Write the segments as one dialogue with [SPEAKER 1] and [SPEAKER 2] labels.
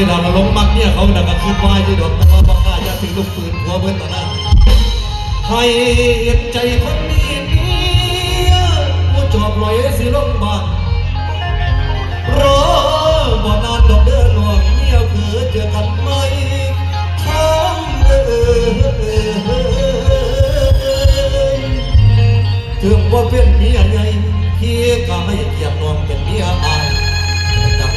[SPEAKER 1] ที่เรามาลงมักเนี่ยเขาดักกระคืนไหวที่ดอกตะวันบักกล้าอย่าถึงลูกปืนหัวเบิ้ลตอนนั้นให้เห็นใจคนนี้เนี่ยผู้จอบลอยสิลงบ้านรอบ่นานดอกเดินหลวงเมียเผือเจอกันไหมทำเออถึงว่าเป็นเมียใหญ่พี่ก็ให้เกียรติน้องเป็นเมียอายดัง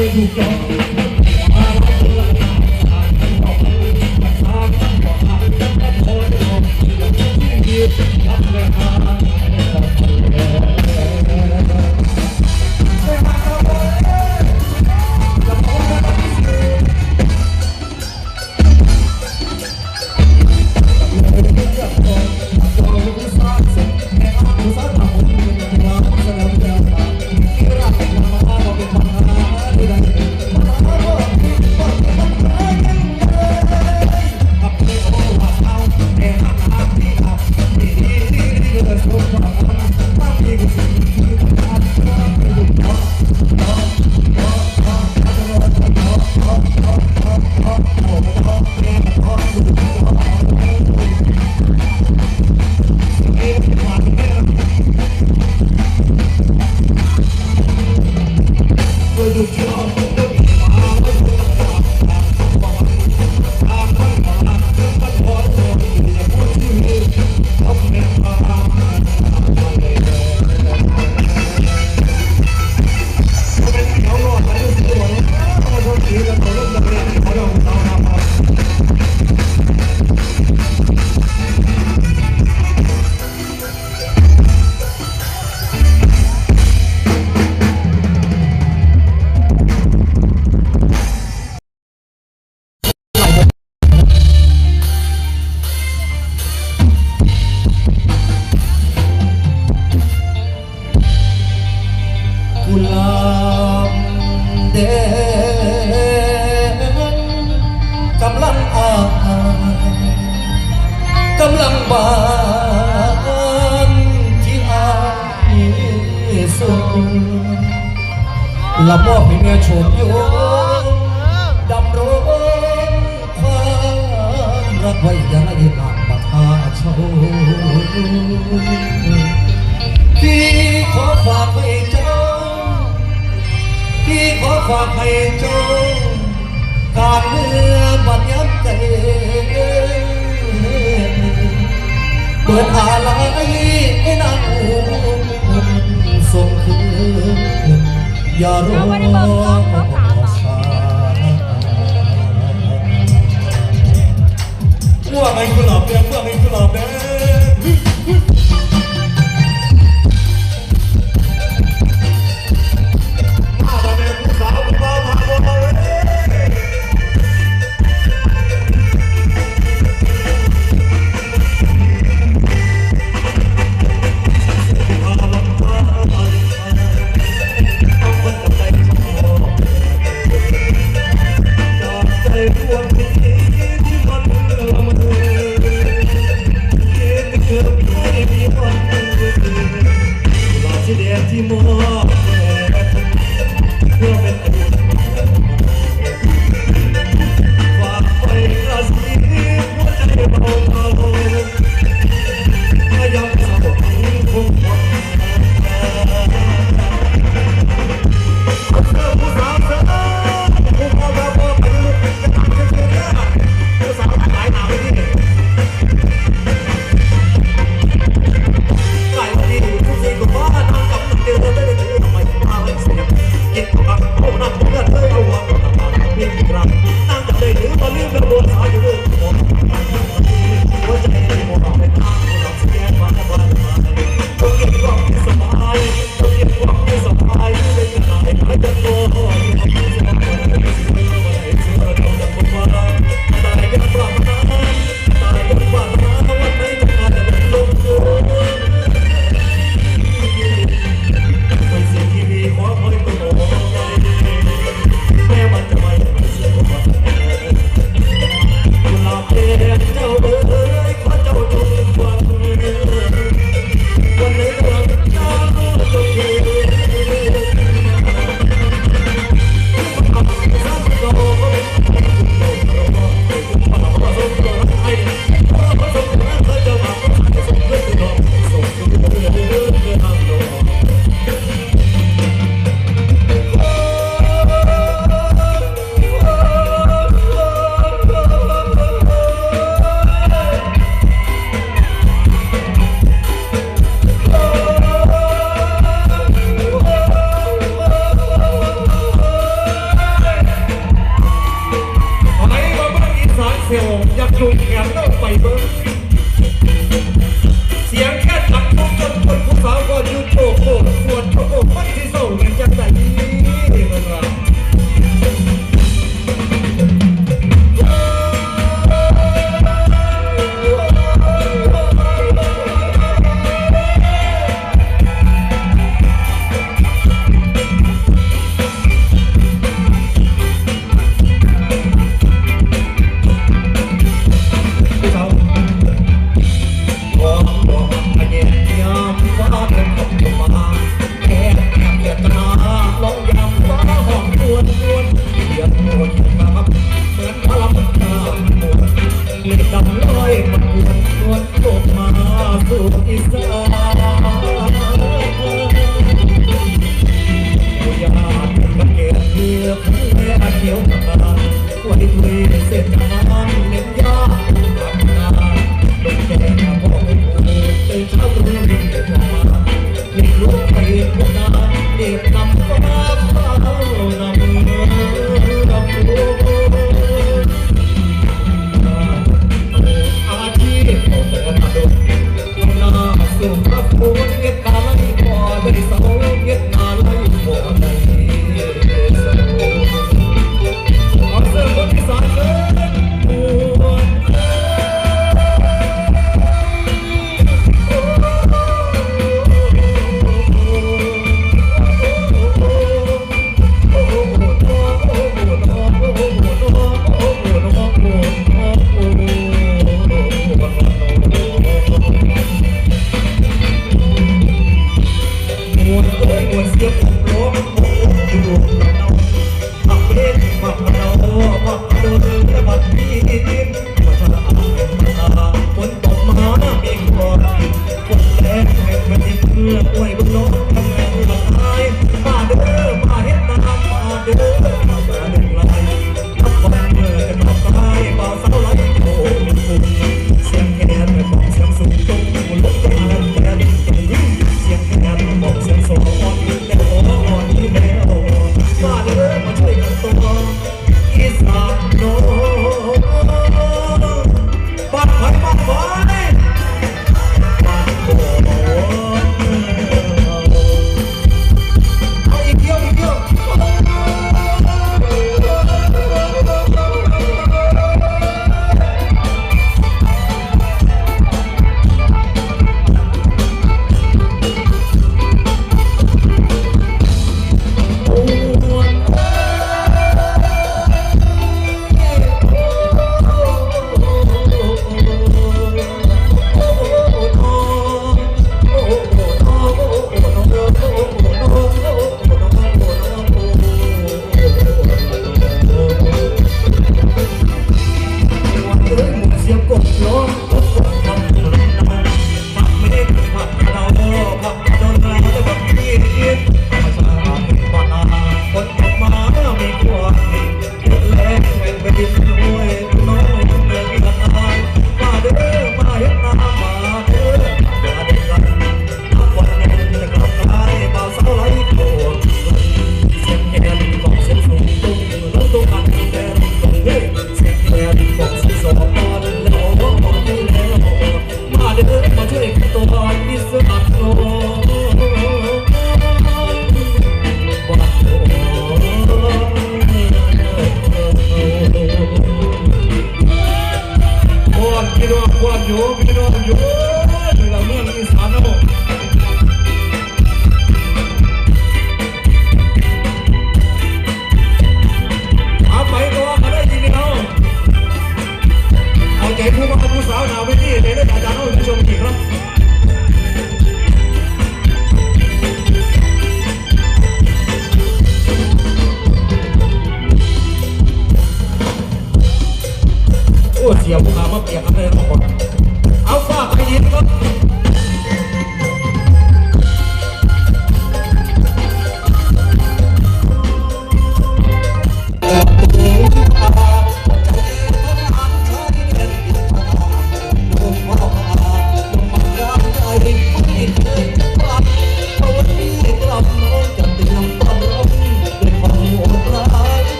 [SPEAKER 1] 为你。 กุ บานที่อายส่งละมอบให้เมียโฉมโยงดำรงความรักไว้อยังให้นามบัทาโชพี่ขอฝากให้เจ้าพี่ขอฝากให้เจ้าการเมื่อบัดย้ำใจ ปิดอาลัยให้นางส่งคืนอย่ารอช้าว่าไงคุณหลาบเด้อว่าไงคุณหลาบเด้อ get